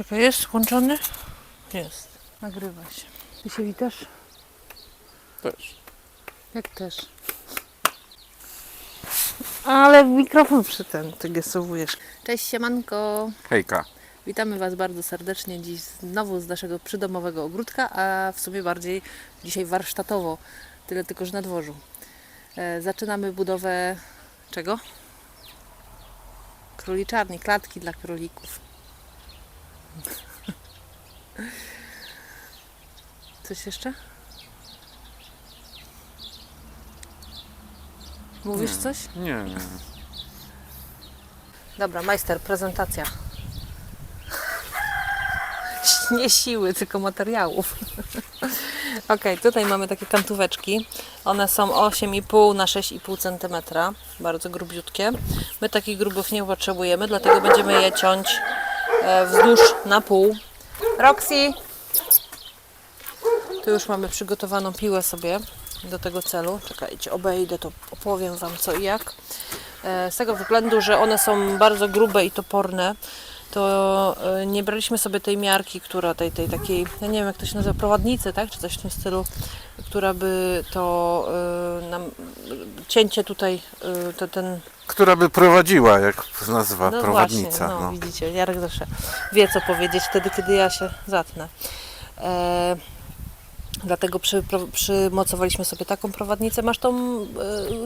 Czekaj, jest włączony? Jest. Nagrywa się. Ty się witasz? Też. Jak też. Ale mikrofon przy ten, ty gesowujesz. Cześć siemanko. Hejka. Witamy Was bardzo serdecznie dziś znowu z naszego przydomowego ogródka, a w sumie bardziej dzisiaj warsztatowo, tyle tylko, że na dworzu. E, zaczynamy budowę czego? Króliczarni, klatki dla królików. Coś jeszcze? Mówisz coś? Nie, nie. Dobra, majster, prezentacja. Nie siły, tylko materiałów. ok, tutaj mamy takie kantóweczki. One są 8,5 na 6,5 cm. Bardzo grubiutkie. My takich grubych nie potrzebujemy, dlatego będziemy je ciąć wzdłuż na pół. Roxy! Tu już mamy przygotowaną piłę sobie do tego celu. Czekajcie, obejdę, to opowiem Wam co i jak. E, Z tego względu, że one są bardzo grube i toporne, to e, nie braliśmy sobie tej miarki, która tej, tej takiej, ja nie wiem jak to się nazywa, prowadnicy, tak? Czy coś w tym stylu, która by to e, nam, cięcie tutaj, e, to, ten Która by prowadziła, jak nazywa no prowadnica. Właśnie, no, no. widzicie, Jarek zawsze wie co powiedzieć wtedy, kiedy ja się zatnę. E, dlatego przy, pro, przymocowaliśmy sobie taką prowadnicę. Masz tą,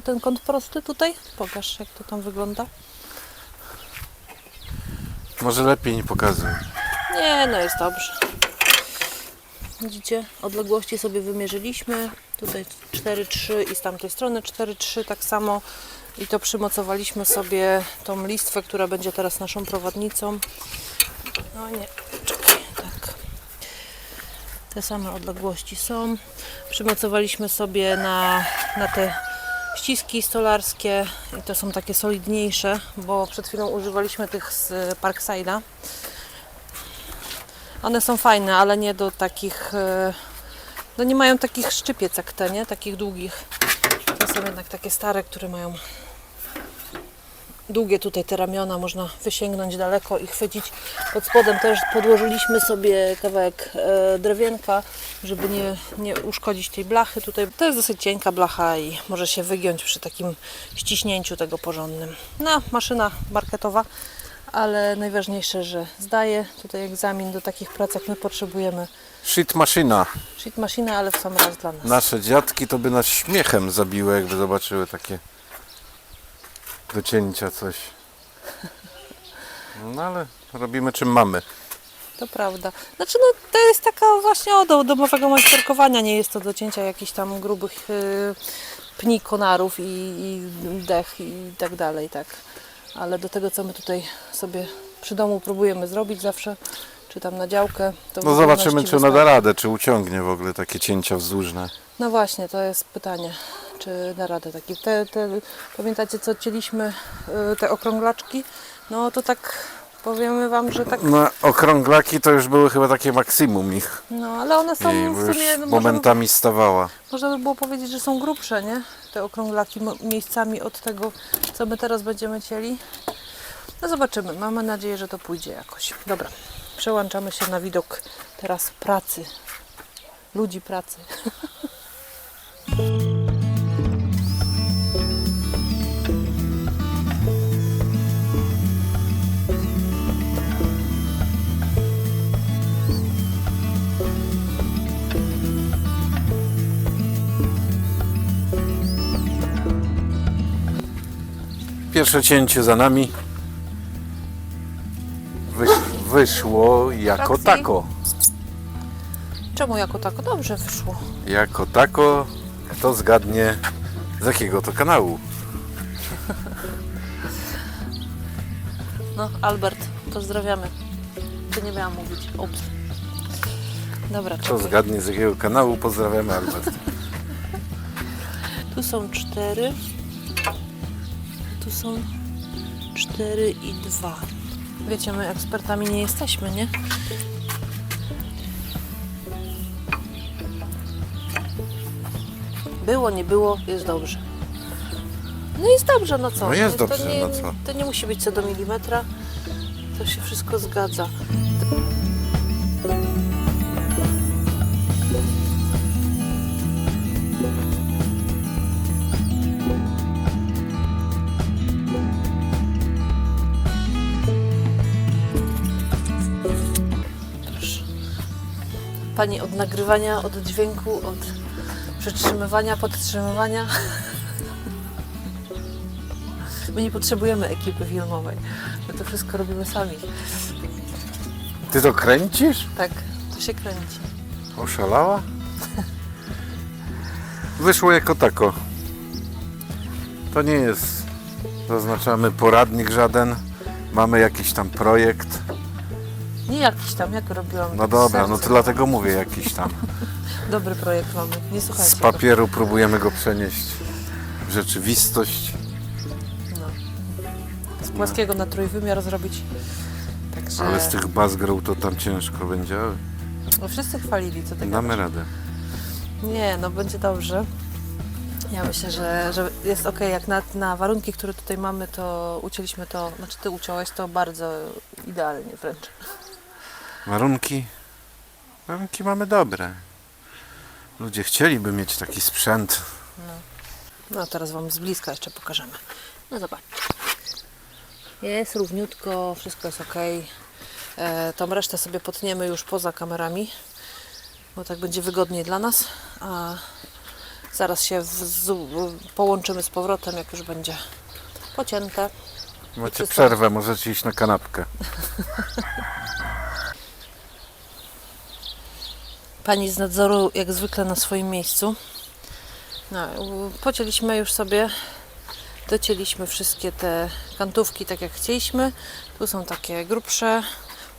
ten kąt prosty tutaj? Pokaż jak to tam wygląda. Może lepiej nie pokazuj. Nie, no jest dobrze. Widzicie, odległości sobie wymierzyliśmy. Tutaj 4,3 i z tamtej strony 4,3 tak samo. I to przymocowaliśmy sobie tą listwę, która będzie teraz naszą prowadnicą. No nie, czekaj, tak. Te same odległości są. Przymocowaliśmy sobie na, na te ściski stolarskie i to są takie solidniejsze, bo przed chwilą używaliśmy tych z Parkside'a. One są fajne, ale nie do takich. e, No nie mają takich szczypiec jak te, nie? Takich długich. To są jednak takie stare, które mają długie tutaj te ramiona, można wysięgnąć daleko i chwycić. Pod spodem też podłożyliśmy sobie kawałek e, drewienka, żeby nie, nie uszkodzić tej blachy. Tutaj to jest dosyć cienka blacha i może się wygiąć przy takim ściśnięciu tego porządnym. No, maszyna marketowa, ale najważniejsze, że zdaje tutaj egzamin do takich prac, jak my potrzebujemy. Shit maszyna. Shit maszyna, ale w sam raz dla nas. Nasze dziadki to by nas śmiechem zabiły, jakby zobaczyły takie do cięcia coś. No ale robimy czym mamy. To prawda. Znaczy, no to jest taka właśnie odo domowego majsterkowania. Nie jest to do cięcia jakichś tam grubych y, pni konarów i, i dech i tak dalej, tak. Ale do tego, co my tutaj sobie przy domu próbujemy zrobić zawsze, czy tam na działkę, to No zobaczymy, czy ona da radę, czy uciągnie w ogóle takie cięcia wzdłużne. No właśnie, to jest pytanie, czy da radę taki. Te, te, pamiętacie, co cieliśmy, y, te okrąglaczki? No to tak powiemy Wam, że tak, No okrąglaki to już były chyba takie maksimum ich. no ale one są I w sumie, no, momentami stawała. można by było powiedzieć, że są grubsze, nie? Te okrąglaki miejscami od tego, co my teraz będziemy cieli. No zobaczymy, mamy nadzieję, że to pójdzie jakoś. Dobra, przełączamy się na widok teraz pracy, ludzi pracy. Pierwsze cięcie za nami. Wysz, wyszło jako Roxy? tako. Czemu jako tako? Dobrze wyszło. Jako tako, kto zgadnie z jakiego to kanału? No, Albert, pozdrawiamy. Czy nie miałam mówić? Ups. Dobra, czekaj. zgadnie z jakiego kanału? Pozdrawiamy Albert. Tu są cztery. Tu są cztery i dwa. Wiecie, my ekspertami nie jesteśmy, nie? Było, nie było, jest dobrze. No jest dobrze, no co? No jest to dobrze, nie, no co? To nie musi być co do milimetra. To się wszystko zgadza. Od nagrywania, od dźwięku, od przytrzymywania, podtrzymywania. My nie potrzebujemy ekipy filmowej. My to wszystko robimy sami. Ty to kręcisz? Tak, to się kręci. Oszalała? Wyszło jako tako. To nie jest, zaznaczamy, poradnik żaden. Mamy jakiś tam projekt. Nie jakiś tam, jak robiłam. No dobra, no to dlatego mówię jakiś tam. Dobry projekt mamy, nie słuchajcie. Z papieru próbujemy go przenieść w rzeczywistość. No. Z płaskiego na trójwymiar zrobić. Także Ale z tych baz grą to tam ciężko będzie, no, wszyscy chwalili, co tego. damy radę. Nie, no będzie dobrze. Ja myślę, że, że jest ok, jak na, na warunki, które tutaj mamy, to ucięliśmy to, znaczy ty uciąłeś to bardzo idealnie wręcz. Warunki? Warunki mamy dobre. Ludzie chcieliby mieć taki sprzęt. No teraz Wam z bliska jeszcze pokażemy. No zobaczcie. Jest równiutko, wszystko jest ok. E, tą resztę sobie potniemy już poza kamerami, bo tak będzie wygodniej dla nas. A zaraz się w, połączymy z powrotem, jak już będzie pocięte. Macie przerwę, możecie iść na kanapkę. Pani z nadzoru jak zwykle na swoim miejscu. No, pocięliśmy już sobie, docięliśmy wszystkie te kantówki tak jak chcieliśmy. Tu są takie grubsze,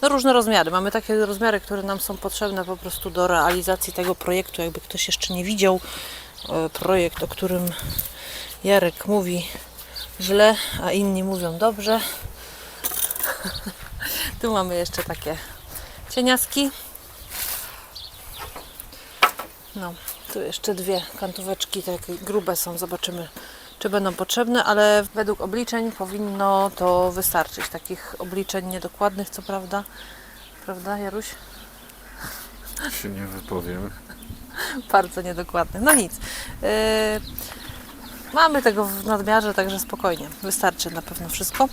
no różne rozmiary. Mamy takie rozmiary, które nam są potrzebne po prostu do realizacji tego projektu. Jakby ktoś jeszcze nie widział e, projekt, o którym Jarek mówi źle, a inni mówią dobrze. tu mamy jeszcze takie cieniaski. No, tu jeszcze dwie kantóweczki, takie grube są, zobaczymy czy będą potrzebne, ale według obliczeń powinno to wystarczyć. Takich obliczeń niedokładnych, co prawda. Prawda, Jaruś? Się nie wypowiem. Bardzo niedokładnych. No nic. Yy, mamy tego w nadmiarze, także spokojnie. Wystarczy na pewno wszystko.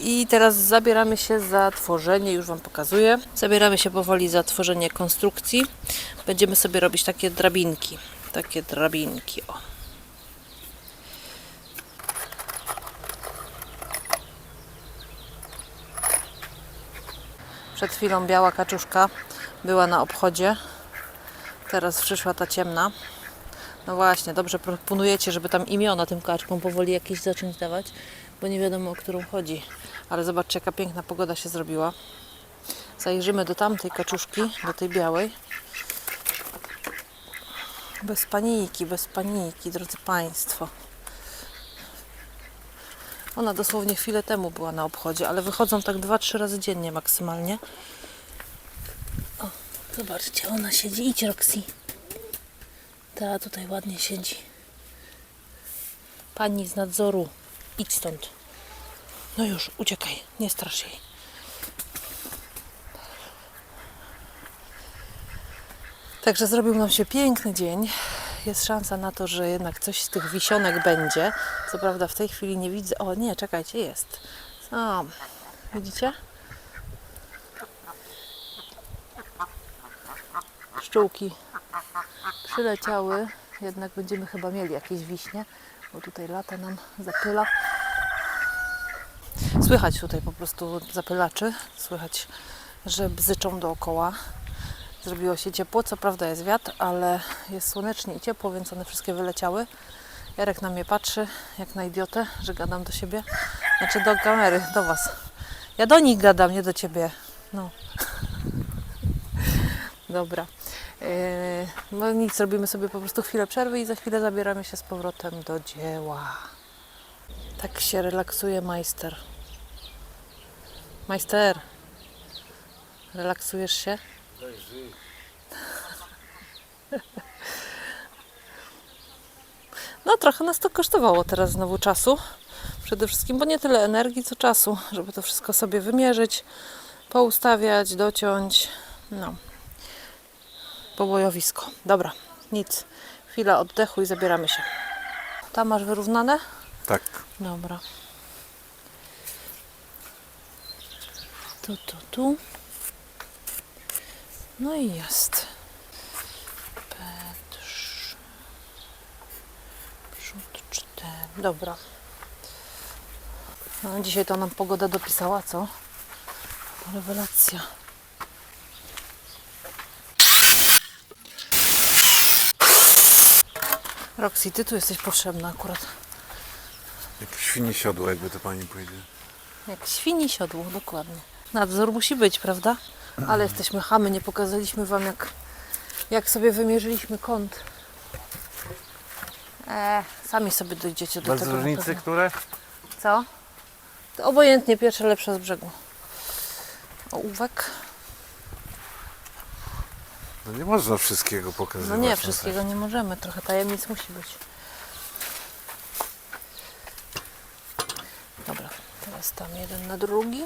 I teraz zabieramy się za tworzenie, już Wam pokazuję. Zabieramy się powoli za tworzenie konstrukcji. Będziemy sobie robić takie drabinki. Takie drabinki, o. Przed chwilą biała kaczuszka była na obchodzie. Teraz przyszła ta ciemna. No właśnie, dobrze proponujecie, żeby tam imiona tym kaczkom powoli jakieś zacząć dawać, bo nie wiadomo o którą chodzi. Ale zobaczcie, jaka piękna pogoda się zrobiła. Zajrzymy do tamtej kaczuszki, do tej białej. Bez paniki, bez paniki, drodzy Państwo. Ona dosłownie chwilę temu była na obchodzie, ale wychodzą tak 2-3 razy dziennie maksymalnie. O, zobaczcie, ona siedzi. Idź, Roxy. Ta tutaj ładnie siedzi. Pani z nadzoru, idź stąd. No już, uciekaj, nie strasz jej. Także zrobił nam się piękny dzień. Jest szansa na to, że jednak coś z tych wisionek będzie. Co prawda w tej chwili nie widzę. O nie, czekajcie, jest. O, widzicie? Pszczółki przyleciały. Jednak będziemy chyba mieli jakieś wiśnie, bo tutaj lata nam zapyla. Słychać tutaj po prostu zapylaczy. Słychać, że bzyczą dookoła. Zrobiło się ciepło, co prawda jest wiatr, ale jest słonecznie i ciepło, więc one wszystkie wyleciały. Jarek na mnie patrzy, jak na idiotę, że gadam do siebie. Znaczy do kamery, do Was. Ja do nich gadam, nie do Ciebie. No. Dobra. Yy, no nic, robimy sobie po prostu chwilę przerwy i za chwilę zabieramy się z powrotem do dzieła. Tak się relaksuje majster. Majster, relaksujesz się? No trochę nas to kosztowało teraz znowu czasu. Przede wszystkim, bo nie tyle energii, co czasu, żeby to wszystko sobie wymierzyć, poustawiać, dociąć. No pobojowisko. Dobra, nic. Chwila oddechu i zabieramy się. Tam masz wyrównane? Tak. Dobra. Tu, tu, tu. No i jest. Petrz. Przód 4. Dobra. No, dzisiaj to nam pogoda dopisała, co? Rewelacja. Roxy, ty tu jesteś potrzebna akurat. Jak świni siodło, jakby to pani powiedziała. Jak świni siodło, dokładnie. Nadzór musi być, prawda? Ale jesteśmy chamy, nie pokazaliśmy wam jak, jak sobie wymierzyliśmy kąt. E, sami sobie dojdziecie do Bez tego. na różnicy, pewno. które? Co? To obojętnie, pierwsze lepsze z brzegu. Ołówek? No nie można wszystkiego No pokazywać. nie, na wszystkiego nie możemy. Trochę tajemnic musi być. Dobra, teraz tam jeden na drugi.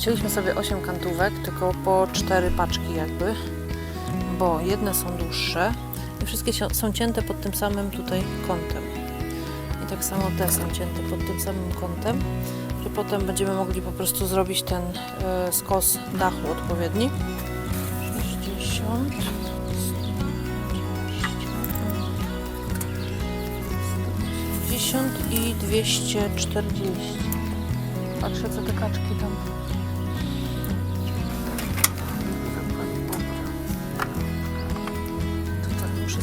Docięliśmy sobie 8 kantówek, tylko po 4 paczki jakby, bo jedne są dłuższe i wszystkie są cięte pod tym samym tutaj kątem. I tak samo te są cięte pod tym samym kątem, że potem będziemy mogli po prostu zrobić ten e, skos dachu odpowiedni. 60 180 i 240 Patrzę co te kaczki tam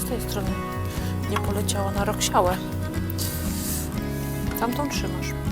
tej strony nie poleciało na roksiałę. Tamtą trzymasz.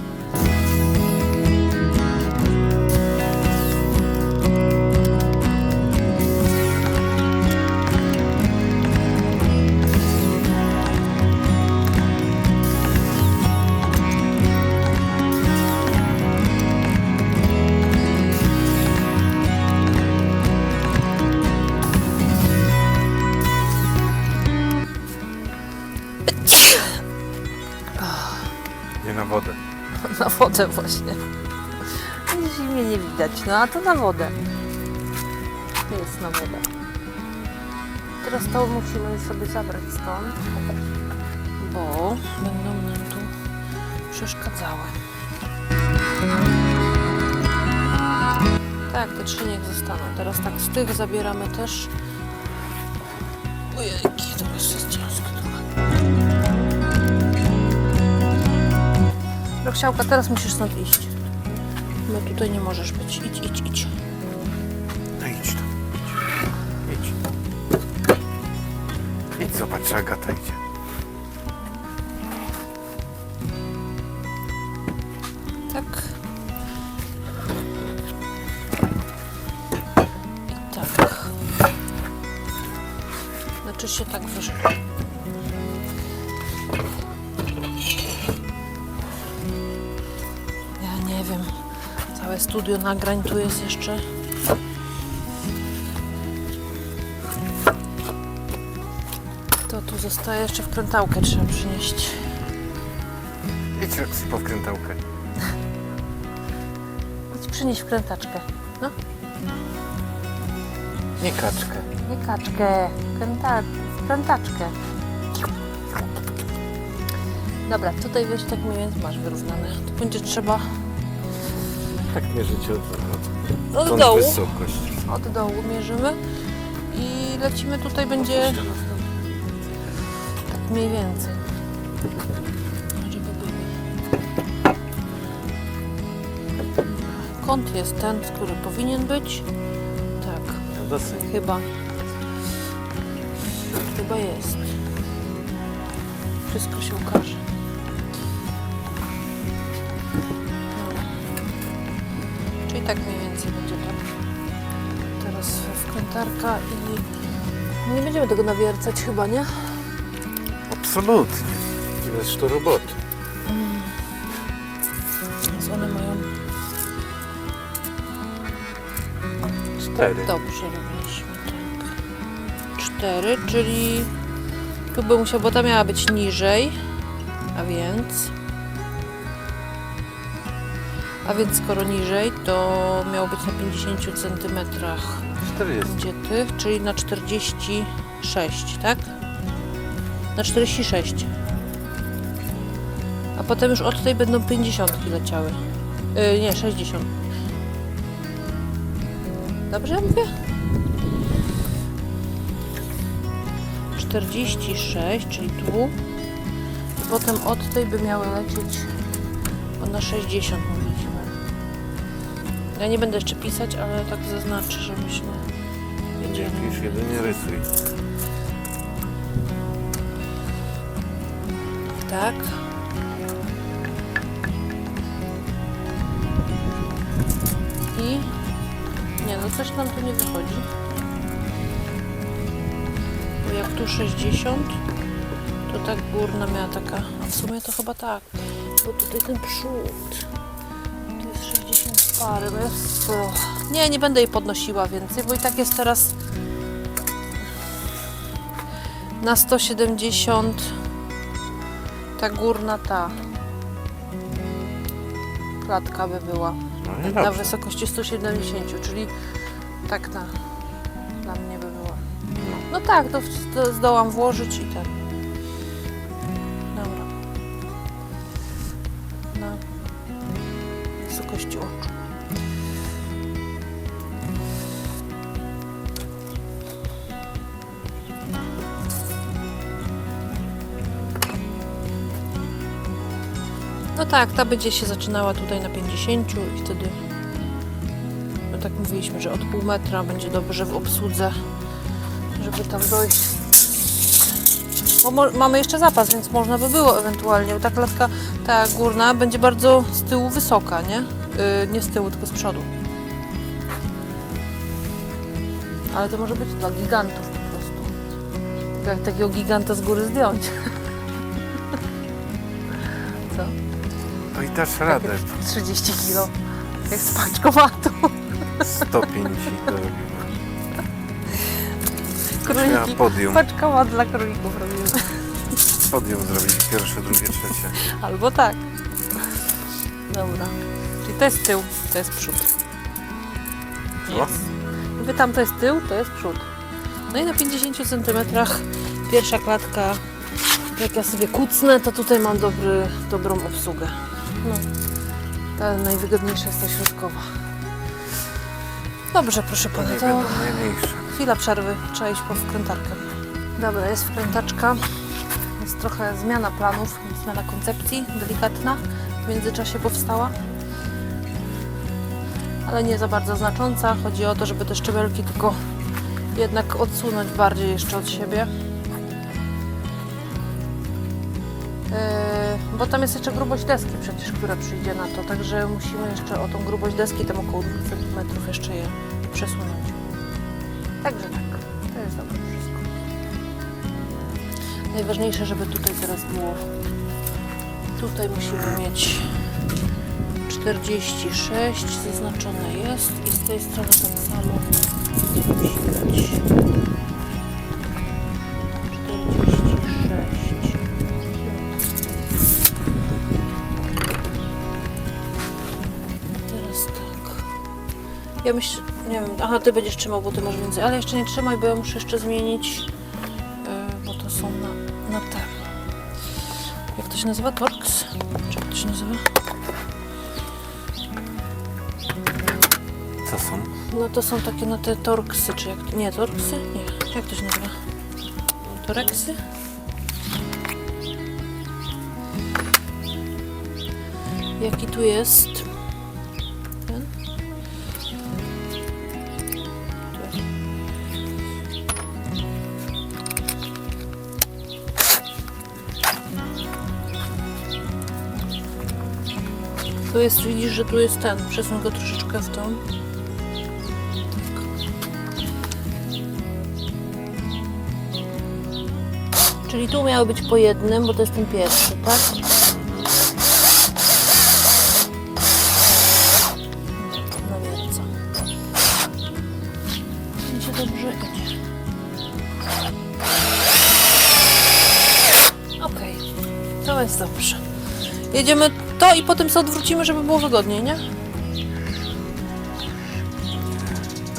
Wodę właśnie. Dzisiaj mnie nie widać, no a to na wodę. To jest na wodę. Teraz to musimy sobie zabrać stąd, bo będą nam tu przeszkadzały. Tak, te trzy niech zostaną. Teraz tak z tych zabieramy też. Ojejki, to jest Roksiałka, teraz musisz stąd iść. Bo tutaj nie możesz być. Idź, idź, idź. No idź tam. Idź. Idź. Idź zobacz, Agata idzie. Studio nagrań tu jest jeszcze. To tu zostaje jeszcze wkrętałkę trzeba przynieść. Idź Roxy po wkrętałkę. Idź przynieść wkrętaczkę. No. Nie kaczkę. Nie kaczkę, kręta, krętaczkę. Dobra, tutaj wiesz, tak mniej więcej masz wyrównane. Tu będzie trzeba Tak mierzycie od, od od dołu, wysokość. od dołu mierzymy i lecimy tutaj będzie tak mniej więcej. Żeby były. Kąt jest ten, który powinien być. Tak. Chyba. Chyba jest. Wszystko się ukaże. Tak mniej więcej będzie to. Teraz wkrętarka i no nie będziemy tego nawiercać chyba, nie? Absolutnie. Ileż to roboty. Więc one mają Cztery. Dobrze robiliśmy, tak. Cztery, czyli tu by musiał, bo ta miała być niżej, a więc A więc skoro niżej, to miało być na 50 cm 40. gdzie tych, czyli na 46, tak? Na 46. A potem już od tej będą 50 leciały. Yy, nie, 60. Dobrze mówię? 46, czyli tu. I potem od tej by miały lecieć na 60 mówiliśmy. Ja nie będę jeszcze pisać, ale tak zaznaczę, żebyśmy wiedzieli. Pisz jedynie rysuj. Tak. I nie, no coś nam tu nie wychodzi. Bo jak tu 60, to tak górna miała taka, a w sumie to chyba tak, bo tutaj ten przód, 60 parę, bo jest, nie, nie będę jej podnosiła więcej, bo i tak jest teraz na 170 ta górna ta klatka by była No i na wysokości 170, czyli tak na dla mnie by była. No tak, to, to zdołam włożyć i ten. No tak, ta będzie się zaczynała tutaj na 50 i wtedy no tak mówiliśmy, że od pół metra będzie dobrze w obsłudze, żeby tam dojść. Bo mamy jeszcze zapas, więc można by było ewentualnie. bo Ta klatka, ta górna będzie bardzo z tyłu wysoka, nie? Yy, nie z tyłu, tylko z przodu. Ale to może być dla gigantów po prostu. Jak takiego giganta z góry zdjąć. dasz radę. 30 kilo. Jak z paczkomatu. 105 i dorobimy. Ja Króliki. podium. Paczkomat dla królików robimy. Podium zrobić. Pierwsze, drugie, trzecie. Albo tak. Dobra. Czyli to jest tył, to jest przód. Co? Mówię, tam to jest tył, to jest przód. No i na 50 cm pierwsza klatka. Jak ja sobie kucnę, to tutaj mam dobry, dobrą obsługę. No. Ta najwygodniejsza jest ta środkowa. Dobrze, proszę pana, to chwila przerwy. Trzeba iść po wkrętarkę. Dobra, jest wkrętaczka. Jest trochę zmiana planów, zmiana koncepcji, delikatna. W międzyczasie powstała. Ale nie za bardzo znacząca. Chodzi o to, żeby te szczebelki tylko jednak odsunąć bardziej jeszcze od siebie. Yy, bo tam jest jeszcze grubość deski przecież, która przyjdzie na to, także musimy jeszcze o tą grubość deski, tam około 2 cm jeszcze je przesunąć. Także tak, to jest dobre wszystko. Najważniejsze, żeby tutaj teraz było. Tutaj musimy mieć 46, zaznaczone jest i z tej strony tak samo musi być Ja myślę, nie wiem, aha, ty będziesz trzymał, bo ty masz więcej, ale jeszcze nie trzymaj, bo ja muszę jeszcze zmienić, yy, bo to są na, na te. Jak to się nazywa? Torx? Czy jak to się nazywa? Co są? No to są takie na te torksy, czy jak, nie, torksy? Nie, jak to się nazywa? Toreksy? Jaki tu jest? Tu jest, widzisz, że tu jest ten. Przesuń go troszeczkę w tą. Czyli tu miały być po jednym, bo to jest ten pierwszy, tak? Okej, to jest dobrze. Jedziemy i potem sobie odwrócimy, żeby było wygodniej, nie?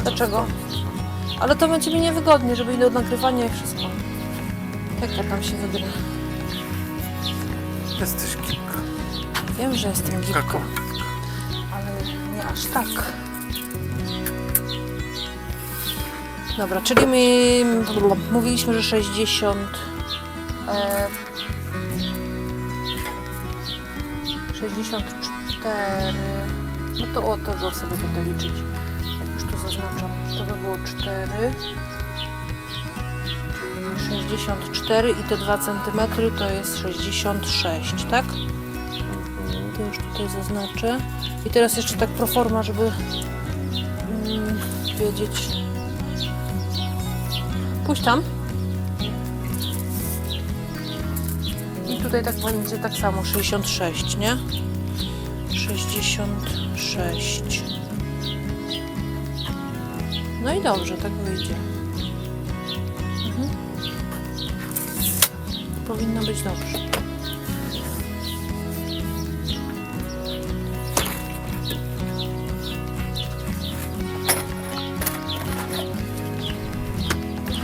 Dlaczego? Ale to będzie mi niewygodnie, żeby i do nagrywania i wszystko. Jak ja tam się wygra? Jesteś kilka. Wiem, że jestem gipką, ale nie aż tak. Dobra, czyli my mówiliśmy, że 60. E, 64. No to o tego sobie będę liczyć. Jak już tu zaznaczam, to by było 4. 64 i te 2 cm to jest 66, tak? To już tutaj zaznaczę. I teraz jeszcze tak pro forma, żeby mm, wiedzieć. Pójdź tam. Tutaj tak będzie tak samo, 66, nie? 66. No i dobrze, tak wyjdzie. Mhm. Powinno być dobrze.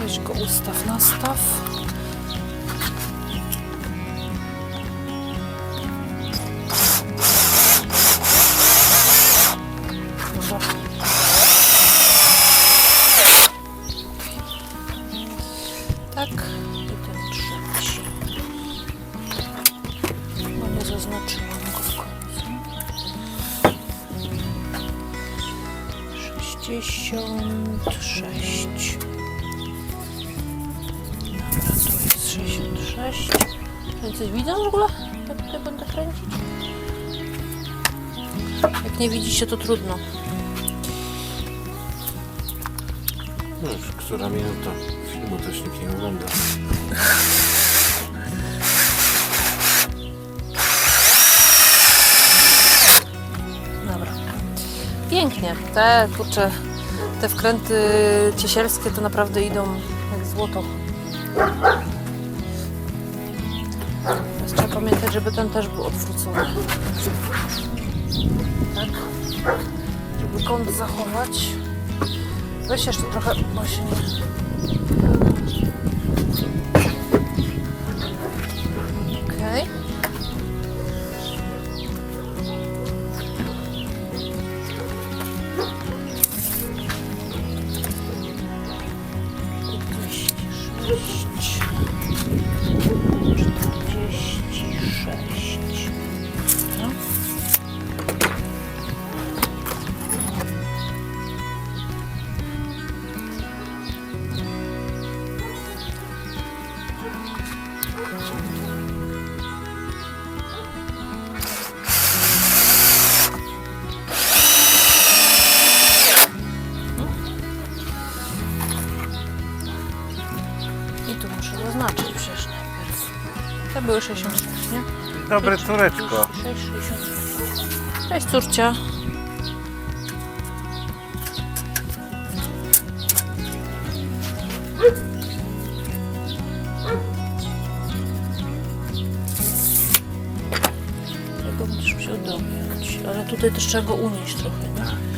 Weź go ustaw, nastaw. 66. Czy coś widzą w ogóle? Jak tutaj będę kręcić? Jak nie widzicie, to trudno. No już, która minuta filmu też nikt nie ogląda. Dobra. Pięknie. Te, kurczę, te wkręty ciesielskie to naprawdę idą jak złoto. Żeby ten też był odwrócony. Tak. Żeby kąt zachować. Weź jeszcze trochę, bo się nie... Dobre córeczko. 6, 66. Cześć córcia. Tego ale tutaj też trzeba go unieść trochę, nie?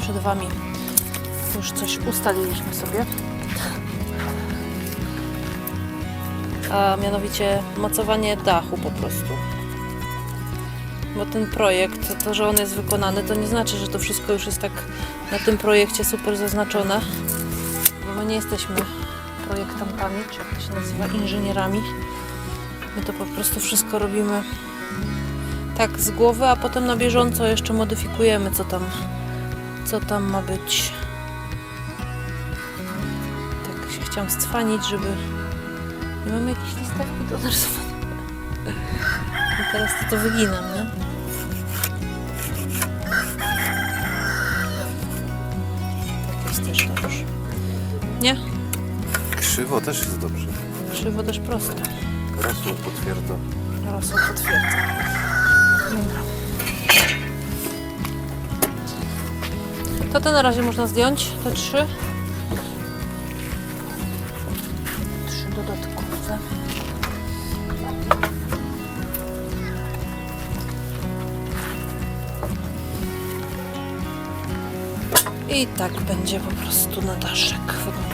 Przed Wami już coś ustaliliśmy sobie. A mianowicie mocowanie dachu po prostu. Bo ten projekt, to, że on jest wykonany, to nie znaczy, że to wszystko już jest tak na tym projekcie super zaznaczone. Bo my nie jesteśmy projektantami, czy jak to się nazywa, inżynierami. My to po prostu wszystko robimy tak z głowy, a potem na bieżąco jeszcze modyfikujemy, co tam, co tam ma być. Tak się chciałam stwanić, żeby... Nie mamy jakiejś listewki do narysowania. I teraz to, to wyginam, nie? Tak jest też dobrze. Nie? Krzywo też jest dobrze. Krzywo też prosto. Rosło potwierdza. Rosło potwierdza. Dobra. To te na razie można zdjąć, te trzy. Trzy dodatkowe. I tak będzie po prostu na daszek wyglądał.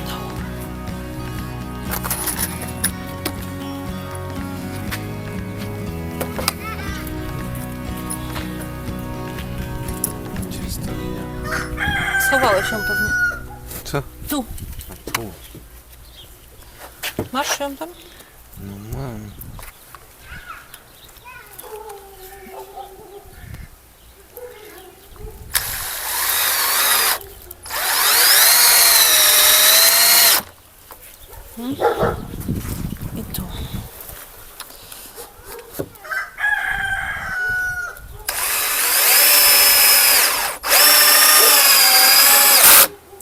Masz ją tam? No mam. I tu.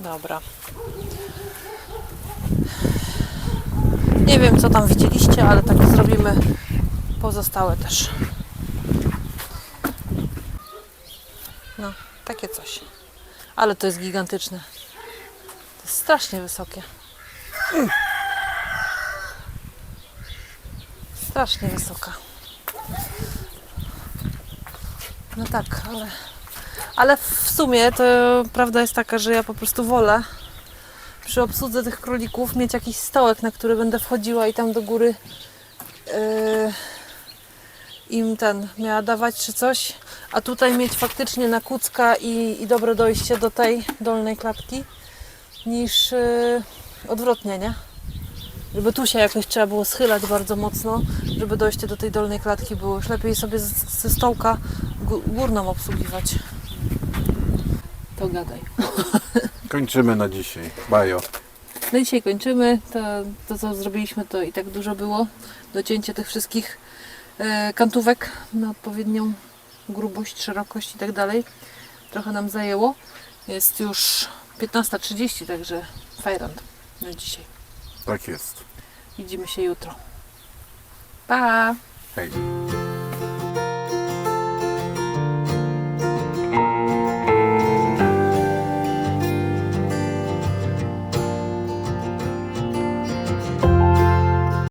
Dobra. Nie wiem, co tam widzieliście, ale tak zrobimy pozostałe też. No, takie coś. Ale to jest gigantyczne. To jest strasznie wysokie. Strasznie wysoka. No tak, ale. Ale w sumie to prawda jest taka, że ja po prostu wolę przy obsłudze tych królików mieć jakiś stołek, na który będę wchodziła i tam do góry yy, im ten miała dawać czy coś, a tutaj mieć faktycznie na kucka i, i dobre dojście do tej dolnej klatki niż yy, odwrotnie, nie? Żeby tu się jakoś trzeba było schylać bardzo mocno, żeby dojście do tej dolnej klatki było. Już lepiej sobie ze stołka gó- górną obsługiwać. To gadaj. Kończymy na dzisiaj. Bajo. No dzisiaj kończymy. To, to co zrobiliśmy to i tak dużo było. Docięcie tych wszystkich e, kantówek na odpowiednią grubość, szerokość i tak dalej. Trochę nam zajęło. Jest już 15.30, także fajrant na dzisiaj. Tak jest. Widzimy się jutro. Pa! Hej.